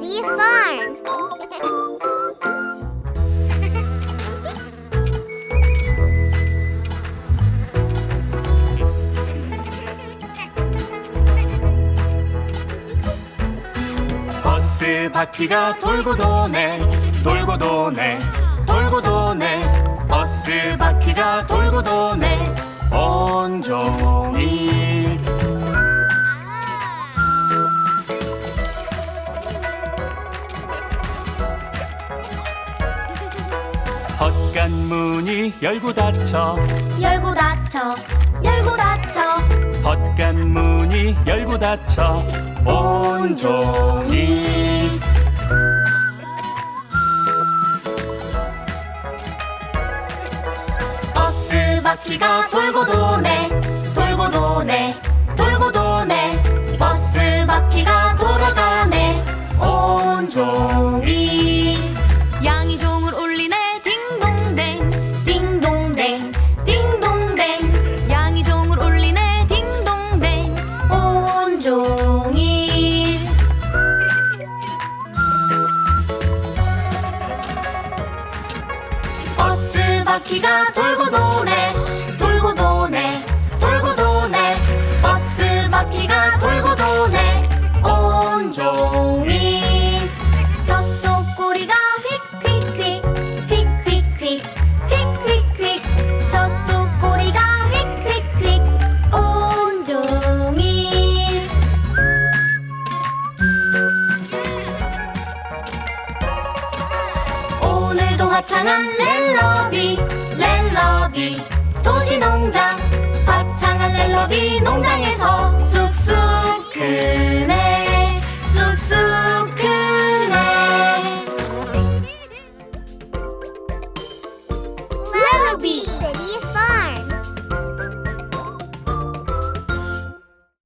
Bee Farm. 버스 바퀴가 돌고 도네 돌고 도네 돌고 도네 버스 바퀴가 돌고 도네 온종 헛간문이 열고 닫혀. 열고 닫혀 열고 닫혀. 헛간문이 열고 닫혀. 온종일 버스 바퀴가 돌고 도네 돌고 도네 돌고 도네. 버스 바퀴가 돌아가네. 온종일 양이종을 울리네. 종일 버스 바퀴가 돌고 도네 돌고 도네 돌고 도네. 버스 바퀴가 돌고 도네. 온종일 화창한 렐러비 렐러비. 도시농장 화창한 렐러비 농장에서 쑥쑥 그